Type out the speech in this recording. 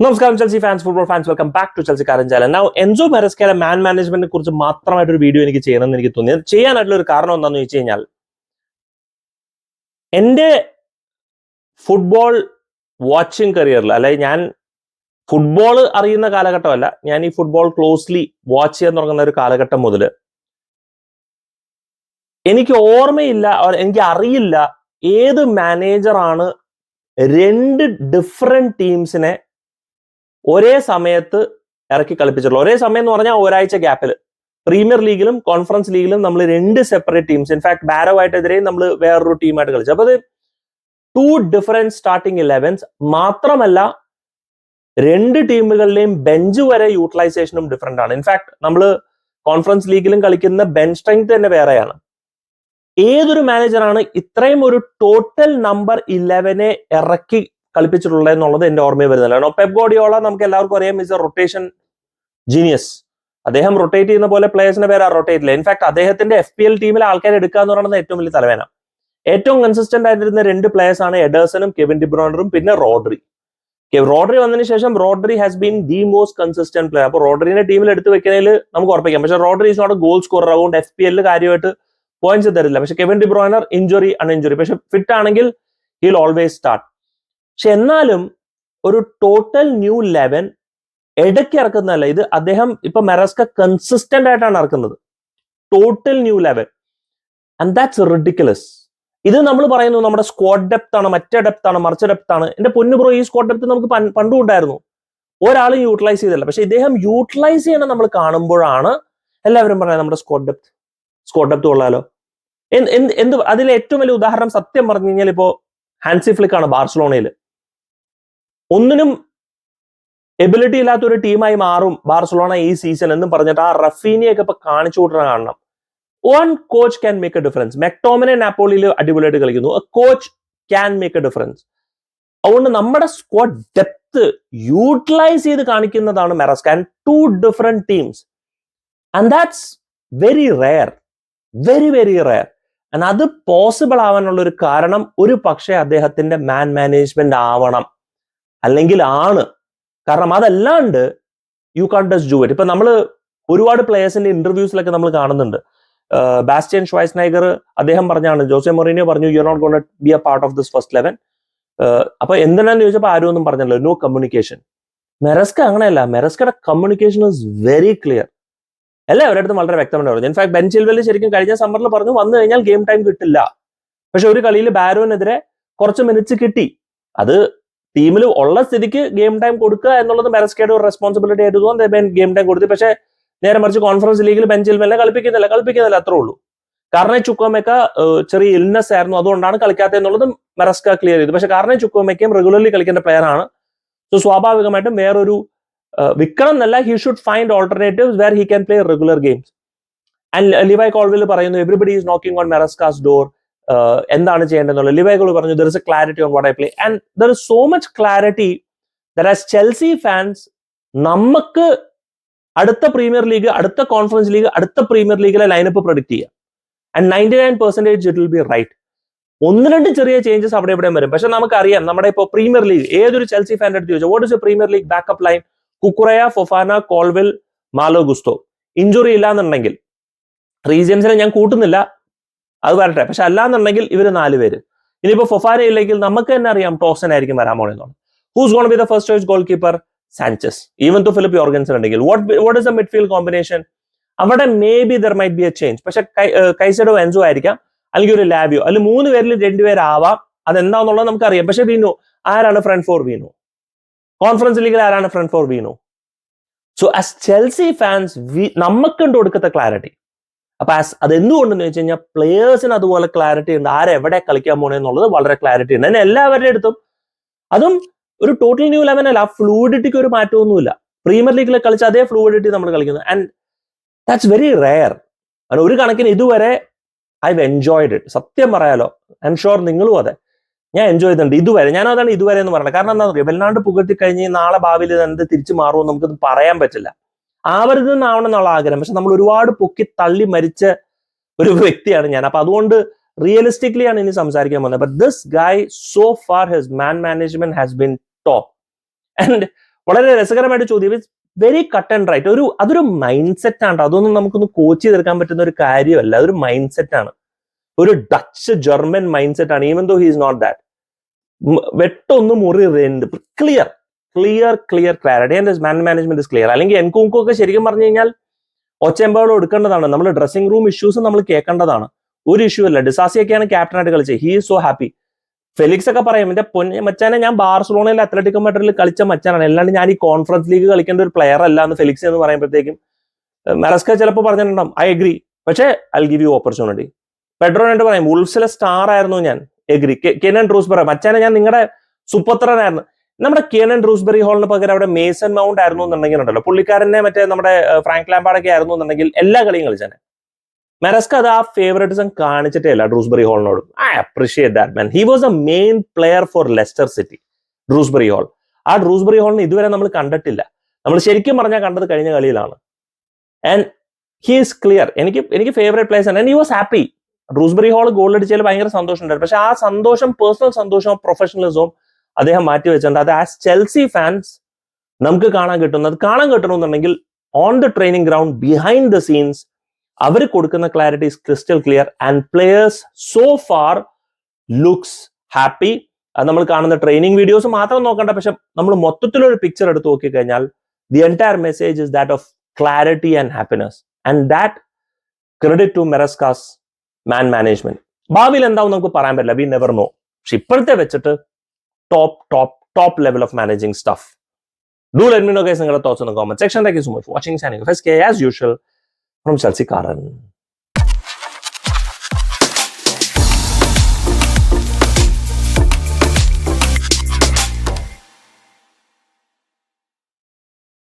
നമസ്കാരം Chelsea fans football fans welcome back to Chelsea കാരൻ കാരഞ്ചാല now Enzo മെറസ്കയുടെ man മാനേജ്മെന്റിനെ കുറിച്ച് മാത്രമായിട്ട് ഒരു വീഡിയോ എനിക്ക് ചെയ്യണമെന്ന് എനിക്ക് തോന്നി ചെയ്യാനായിട്ടുള്ള ഒരു കാരണം എന്താണെന്ന് വെച്ച് കഴിഞ്ഞാൽ എന്റെ ഫുട്ബോൾ വാച്ചിങ് കരിയറിൽ അല്ലെങ്കിൽ ഞാൻ ഫുട്ബോൾ അറിയുന്ന കാലഘട്ടമല്ല ഞാൻ ഈ ഫുട്ബോൾ ക്ലോസ്ലി വാച്ച് ചെയ്യാൻ തുടങ്ങുന്ന ഒരു കാലഘട്ടം മുതൽ എനിക്ക് ഓർമ്മയില്ല എനിക്ക് അറിയില്ല ഏത് മാനേജറാണ് രണ്ട് ഡിഫറെന്റ് ടീംസിനെ ഒരേ സമയത്ത് ഇറക്കി കളിപ്പിച്ചിട്ടുള്ളൂ. ഒരേ സമയം എന്ന് പറഞ്ഞാൽ ഒരാഴ്ച ഗ്യാപ്പിൽ പ്രീമിയർ ലീഗിലും കോൺഫറൻസ് ലീഗിലും നമ്മൾ രണ്ട് separate teams in fact Barrow ആയിട്ടെതിരെയും നമ്മൾ വേറൊരു ടീമായിട്ട് കളിച്ചു. അപ്പൊ അത് ടു ഡിഫറെന്റ് സ്റ്റാർട്ടിംഗ് ഇലവൻസ് മാത്രമല്ല രണ്ട് ടീമുകളിലെയും ബെഞ്ച് വരെ യൂട്ടിലൈസേഷനും ഡിഫറെന്റ് ആണ്. ഇൻഫാക്ട് നമ്മൾ കോൺഫറൻസ് ലീഗിലും കളിക്കുന്ന ബെഞ്ച് സ്ട്രെങ്ത് തന്നെ വേറെയാണ്. ഏതൊരു മാനേജറാണ് ഇത്രയും ഒരു ടോട്ടൽ നമ്പർ ഇലവനെ ഇറക്കി കളിപ്പിച്ചിട്ടുള്ളത് എന്നുള്ളത് എന്റെ ഓർമ്മയിൽ വരുന്നില്ല. പെപ് ഗോഡിയോള നമുക്ക് എല്ലാവർക്കും അറിയാം ഇസ് എ റൊട്ടേഷൻ ജീനിയസ് അദ്ദേഹം റൊട്ടേറ്റ് ചെയ്യുന്ന പോലെ പ്ലേയേഴ്സിന്റെ പേര് റൊട്ടേറ്റ് ഇല്ല ഇൻഫാക്ട് അദ്ദേഹത്തിന്റെ എഫ് പി എൽ ടീമിലെ ആൾക്കാർ എടുക്കുക എന്ന് പറയുന്നത് ഏറ്റവും വലിയ തലവേന ഏറ്റവും കൺസിസ്റ്റന്റ് ആയിട്ടിരുന്ന രണ്ട് പ്ലേയേഴ്സ് ആണ് എഡേഴ്സണും കെവിൻ ഡിബ്രോണറും പിന്നെ റോഡ്രി റോഡ്രി വന്നതിന് ശേഷം Rodri has been the most consistent player അപ്പോൾ റോഡ്രിനെ ടീമിൽ എടുത്ത് വെക്കുന്നതിൽ നമുക്ക് ഉറപ്പിക്കാം. പക്ഷെ Rodri is not goal score അതുകൊണ്ട് എഫ് പി എല്ലിൽ കാര്യമായിട്ട് പോയിന്റ്സ് തരില്ല. പക്ഷെ കെവിൻ ഡിബ്രോയിനർ ഇഞ്ചുറി അൺ ഇഞ്ചുറി പക്ഷെ ഫിറ്റ് ആണെങ്കിൽ ഹിൽ ഓൾവേസ് സ്റ്റാർട്ട് പക്ഷെ എന്നാലും ഒരു ടോട്ടൽ ന്യൂ ലെവൻ ഇടയ്ക്ക് ഇറക്കുന്നതല്ല. ഇത് അദ്ദേഹം ഇപ്പൊ മെറസ്ക കൺസിസ്റ്റന്റ് ആയിട്ടാണ് ഇറക്കുന്നത്. Total new eleven and that's ridiculous ഇത് നമ്മൾ പറയുന്നു നമ്മുടെ സ്ക്വാഡ് ഡെപ്ത് ആണ് മറ്റേ ഡെപ്ത് ആണ് മറിച്ച ഡെപ്ത് ആണ്. എന്റെ പൊന്നു ബ്രോ ഈ സ്ക്വാഡ് ഡെപ്ത് നമുക്ക് പണ്ട് ഉണ്ടായിരുന്നു. ഒരാളും യൂട്ടിലൈസ് ചെയ്തില്ല. പക്ഷെ ഇദ്ദേഹം യൂട്ടിലൈസ് ചെയ്യണം നമ്മൾ കാണുമ്പോഴാണ് എല്ലാവരും പറയുന്നത് നമ്മുടെ സ്ക്വാഡ് ഡെപ്ത് സ്ക്വാഡ് ഡെപ്ത് കൊള്ളാലോ. എന്ത് എന്ത് അതിലെ ഏറ്റവും വലിയ ഉദാഹരണം സത്യം പറഞ്ഞു കഴിഞ്ഞാൽ ഇപ്പോ ഹാൻസി ഫ്ലിക്കാണ് ബാർസലോണയിൽ ഒന്നിനും എബിലിറ്റി ഇല്ലാത്ത ഒരു ടീമായി മാറും ബാർസലോണ ഈ സീസൺ എന്നും പറഞ്ഞിട്ട് ആ റഫീനിയൊക്കെ ഇപ്പൊ കാണിച്ചു കൊടുക്കുന്ന കാണണം. One coach can make a difference McTominay നാപ്പോളിയിൽ അടിപൊളിയായിട്ട് കളിക്കുന്നു. Coach can make a difference അതുകൊണ്ട് നമ്മുടെ സ്ക്വാഡ് ഡെപ്ത് യൂട്ടിലൈസ് ചെയ്ത് കാണിക്കുന്നതാണ് Maresca two different teams and that's very rare very very rare and അത് പോസിബിൾ ആവാനുള്ള ഒരു കാരണം ഒരു പക്ഷേ അദ്ദേഹത്തിന്റെ മാൻ മാനേജ്മെന്റ് ആവണം. അല്ലെങ്കിൽ ആണ്. കാരണം അതല്ലാണ്ട് you can't does do it ഇപ്പൊ നമ്മൾ ഒരുപാട് പ്ലേയേഴ്സിന്റെ ഇന്റർവ്യൂസിലൊക്കെ നമ്മൾ കാണുന്നുണ്ട്. ബാസ്റ്റിയൻ ഷ്വൈസ് നൈഗർ അദ്ദേഹം പറഞ്ഞാണ് ജോസെ മൊറീനിയോ പറഞ്ഞു you not gonna be a part of this first eleven അപ്പൊ എന്തിനാന്ന് ചോദിച്ചപ്പോൾ ആരും ഒന്നും പറഞ്ഞല്ലോ നോ കമ്മ്യൂണിക്കേഷൻ മെറസ്ക അങ്ങനെയല്ല. മെറസ്കയുടെ കമ്മ്യൂണിക്കേഷൻ ഇസ് വെരി ക്ലിയർ എല്ലാവരുടെ അടുത്തും വളരെ വ്യക്തമായിട്ട് പറഞ്ഞു. ഇൻഫാക്ട് ബെൻ ചിൽവെൽ ശരിക്കും കഴിഞ്ഞ സമ്മറിൽ പറഞ്ഞു വന്നു കഴിഞ്ഞാൽ ഗെയിം ടൈം കിട്ടില്ല. പക്ഷെ ഒരു കളിയിൽ ബാരോനെതിരെ കുറച്ച് മിനിറ്റ്സ് കിട്ടി. അത് ടീമിൽ ഉള്ള സ്ഥിതിക്ക് ഗെയിം ടൈം കൊടുക്കുക എന്നുള്ളത് മെറസ്കയുടെ ഒരു റെസ്പോൺസിബിലിറ്റി ആയിട്ട് തോന്നുന്നു. ഗെയിം ടൈം കൊടുത്തു. പക്ഷേ നേരെ മറിച്ച് കോൺഫറൻസ് ലീഗിൽ ബെഞ്ചിൽ മെല്ലെ കളിപ്പിക്കുന്നില്ല. കളിപ്പിക്കുന്നില്ല അത്രേ ഉള്ളൂ. കാരണം ചുക്കോമേക്ക ചെറിയ ഇൽനെസ് ആയിരുന്നു. അതുകൊണ്ടാണ് കളിക്കാത്തത് എന്നുള്ളത് മെറസ്ക ക്ലിയർ ചെയ്തു. പക്ഷെ കാരണം ചുക്കോമേക്കയും റെഗുലർലി കളിക്കേണ്ട പ്ലെയർ ആണ്. സോ സ്വാഭാവികമായിട്ടും വേറൊരു വിൽക്കണം എന്നല്ല. He should find alternative where he can play regular games and Levi Colwill പറയുന്നു everybody is knocking on മെറസ്കാസ് door എന്താണ് ചെയ്യേണ്ടതെന്നുള്ള ലിവേഗൾ പറഞ്ഞു there is a clarity on what I play and there is so much clarity there as Chelsea fans നമുക്ക് അടുത്ത premier league അടുത്ത conference league അടുത്ത premier ലീഗിലെ ലൈനപ്പ് പ്രൊഡിക്ട് ചെയ്യുക and ninety nine percentage it will be right ഒന്ന് രണ്ട് ചെറിയ changes അവിടെ ഇവിടെ വരും. പക്ഷെ നമുക്കറിയാം നമ്മുടെ ഇപ്പോൾ പ്രീമിയർ ലീഗ് ഏതൊരു ചെൽസി ഫാൻ അടുത്ത് ചോദിച്ചാൽ what is premier league backup line Cucurella Fofana Colwill Malo Gusto. Injury ഇല്ലാന്നുണ്ടെങ്കിൽ റീജിയൻസിനെ ഞാൻ കൂട്ടുന്നില്ല. അത് വരട്ടെ. പക്ഷെ അല്ലാന്നുണ്ടെങ്കിൽ ഇവർ നാല് പേര്. ഇനിയിപ്പോ ഫൊഫാന ഇല്ലെങ്കിൽ നമുക്ക് തന്നെ അറിയാം ടോസൻ ആയിരിക്കും വരാൻ പോണെന്നാണ് who's gonna be the first choice goalkeeper Sanchez even to Filip Jorgensen ഉണ്ടെങ്കിൽ. What what is a midfield combination അവിടെ may be there might be a change പക്ഷെ കൈസഡോ എൻസോ ആയിരിക്കാം. അല്ലെങ്കിൽ ഒരു ലാബിയോ അല്ലെങ്കിൽ മൂന്ന് പേരിൽ രണ്ടുപേരാവാം. അതെന്താന്നുള്ളത് നമുക്കറിയാം. പക്ഷെ വീണു ആരാണ് ഫ്രണ്ട് ഫോർ വീണു? കോൺഫറൻസ് ലീഗിൽ ആരാണ് ഫ്രണ്ട് ഫോർ വീണു? സോ ആസ് ചെൽസി ഫാൻസ് നമുക്ക് കൊടുക്കത്ത ക്ലാരിറ്റി അപ്പൊ അത് എന്തുകൊണ്ടെന്ന് വെച്ച് കഴിഞ്ഞാൽ പ്ലേയേഴ്സിന് അതുപോലെ ക്ലാരിറ്റി ഉണ്ട്. ആരെവിടെ കളിക്കാൻ പോണേ എന്നുള്ളത് വളരെ ക്ലാരിറ്റി ഉണ്ട്. അതിന് എല്ലാവരുടെ അടുത്തും അതും ഒരു ടോട്ടൽ ന്യൂ ലെവൻ അല്ല. ആ ഫ്ലൂയിഡിറ്റിക്ക് ഒരു മാറ്റമൊന്നുമില്ല. പ്രീമിയർ ലീഗിൽ കളിച്ച അതേ ഫ്ലൂയിഡിറ്റി നമ്മൾ കളിക്കുന്നു. ആൻഡ് ദാറ്റ്സ് വെരി റെയർ കാരണം ഒരു കണക്കിന് ഇതുവരെ ഐ ഹവ് എൻജോയ്ഡ് ഇറ്റ് സത്യം പറയാലോ. ഐ എം ഷുവർ നിങ്ങളും അതെ. ഞാൻ എൻജോയ് ചെയ്തിട്ടുണ്ട്. ഇതുവരെ. ഞാൻ അതാണ് ഇതുവരെ എന്ന് പറയുന്നത് കാരണം എന്താ പറയുക വല്ലാണ്ട് പുകഴ്ത്തി കഴിഞ്ഞ് നാളെ ഭാവിയിൽ ഇത് എന്ത് തിരിച്ചു മാറുമെന്ന് നമുക്കത് പറയാൻ പറ്റില്ല. ആവരുത് എന്നാവണം എന്നുള്ള ആഗ്രഹം. പക്ഷെ നമ്മൾ ഒരുപാട് പൊക്കി തള്ളി മരിച്ച ഒരു വ്യക്തിയാണ് ഞാൻ. അപ്പൊ അതുകൊണ്ട് റിയലിസ്റ്റിക്കലി ആണ് ഇനി സംസാരിക്കാൻ പോകുന്നത്. But this guy so far his man management has been top and വളരെ രസകരമായിട്ട് ചോദ്യം. വെരി കട്ട് ആൻഡ് റൈറ്റ് ഒരു അതൊരു മൈൻഡ് സെറ്റ് ആണ്. അതൊന്നും നമുക്കൊന്ന് കോച്ച് ചെയ്തെടുക്കാൻ പറ്റുന്ന ഒരു കാര്യമല്ല. അതൊരു മൈൻഡ് സെറ്റ് ആണ്. ഒരു ഡച്ച് ജർമ്മൻ മൈൻഡ് സെറ്റ് ആണ് even though he is not that വെട്ടൊന്ന് മുറി clear clear clear clarity and man management is clear അല്ലെങ്കിൽ എൻകുങ്കു ഒക്കെ ശരിക്കും പറഞ്ഞു കഴിഞ്ഞാൽ ഒച്ചയമ്പാടും എടുക്കേണ്ടതാണ് നമ്മൾ ഡ്രസ്സിംഗ് റൂം ഇഷ്യൂസും നമ്മൾ കേൾക്കേണ്ടതാണ്. ഒരു ഇഷ്യൂ അല്ല. ഡിസാസിയൊക്കെയാണ് ക്യാപ്റ്റനായിട്ട് കളിച്ചത്. He is so happy Felix ഒക്കെ പറയും എന്റെ പൊന്നെ മച്ചാനെ ഞാൻ ബാർസലോണയിൽ അത്ലറ്റിക് മെഡറിൽ കളിച്ച മച്ചാനാണ്. അല്ലാണ്ട് ഞാൻ ഈ കോൺഫറൻസ് ലീഗ് കളിക്കേണ്ട ഒരു പ്ലെയർ അല്ല എന്ന് ഫെലിക്സ് എന്ന് പറയുമ്പോഴത്തേക്കും മെറസ്ക ചിലപ്പോൾ പറഞ്ഞിട്ടുണ്ടാവും. ഐ എഗ്രി പക്ഷേ ഐ ഗിവ് യു ഓപ്പർച്യൂണിറ്റി പെഡ്രോനായിട്ട് പറയും ഉൾസിലെ സ്റ്റാർ ആയിരുന്നു ഞാൻ. എഗ്രി കെനൻ പറയാം മച്ചാനെ ഞാൻ നിങ്ങളുടെ സുപുത്രനായിരുന്നു നമ്മുടെ കെനൻ റൂസ്ബെറി ഹോളിന് പകരം അവിടെ മേസൺ മൗണ്ട് ആയിരുന്നു എന്നുണ്ടെങ്കിൽ ഉണ്ടല്ലോ പുള്ളിക്കാരനെ മറ്റേ നമ്മുടെ ഫ്രാങ്ക് ലാമ്പാടൊക്കെ ആയിരുന്നു എന്നുണ്ടെങ്കിൽ എല്ലാ കളിയും കളിച്ചാനെ. മെറസ്ക അത് ആ ഫേവറേറ്റിസം കാണിച്ചിട്ടേ അല്ല Dewsbury ഹോളിനോട് I appreciate that man he was a main player for Leicester City Dewsbury Hall ആ ഡ്രൂസ്ബറി ഹോളിന് ഇതുവരെ നമ്മൾ കണ്ടിട്ടില്ല. നമ്മൾ ശരിക്കും പറഞ്ഞാൽ കണ്ടത് കഴിഞ്ഞ കളിയിലാണ്. ആൻഡ് ഹി ഈസ് ക്ലിയർ എനിക്ക് എനിക്ക് ഫേവറേറ്റ് പ്ലേസ് ആണ്. And he was happy Dewsbury Hall goal അടിച്ചതിൽ ഭയങ്കര സന്തോഷമുണ്ടായിരുന്നു. പക്ഷെ ആ സന്തോഷം പേഴ്സണൽ സന്തോഷവും പ്രൊഫഷണലിസവും അദ്ദേഹം മാറ്റി വെച്ചിട്ടുണ്ട്. അത് ആസ് ചെൽസി ഫാൻസ് നമുക്ക് കാണാൻ കിട്ടുന്നത് കാണാൻ കിട്ടണമെന്നുണ്ടെങ്കിൽ on the training ground behind the scenes അവർ കൊടുക്കുന്ന clarity is crystal clear and players so far looks happy അത് നമ്മൾ കാണുന്ന ട്രെയിനിങ് വീഡിയോസ് മാത്രം നോക്കണ്ട പക്ഷെ നമ്മൾ മൊത്തത്തിലൊരു പിക്ചർ എടുത്ത് നോക്കിക്കഴിഞ്ഞാൽ the entire message is that of clarity and happiness and that credit to മെറസ്കാസ് man management ഭാവിയിൽ എന്താവും നമുക്ക് പറയാൻ പറ്റില്ല. വി നെവർ നോ പക്ഷെ ഇപ്പോഴത്തെ വെച്ചിട്ട് top top top level of managing stuff do let me know guys നിങ്ങളുടെ thoughts in the comment section thank you so much watching channel first K as usual from Chelsea കാരൻ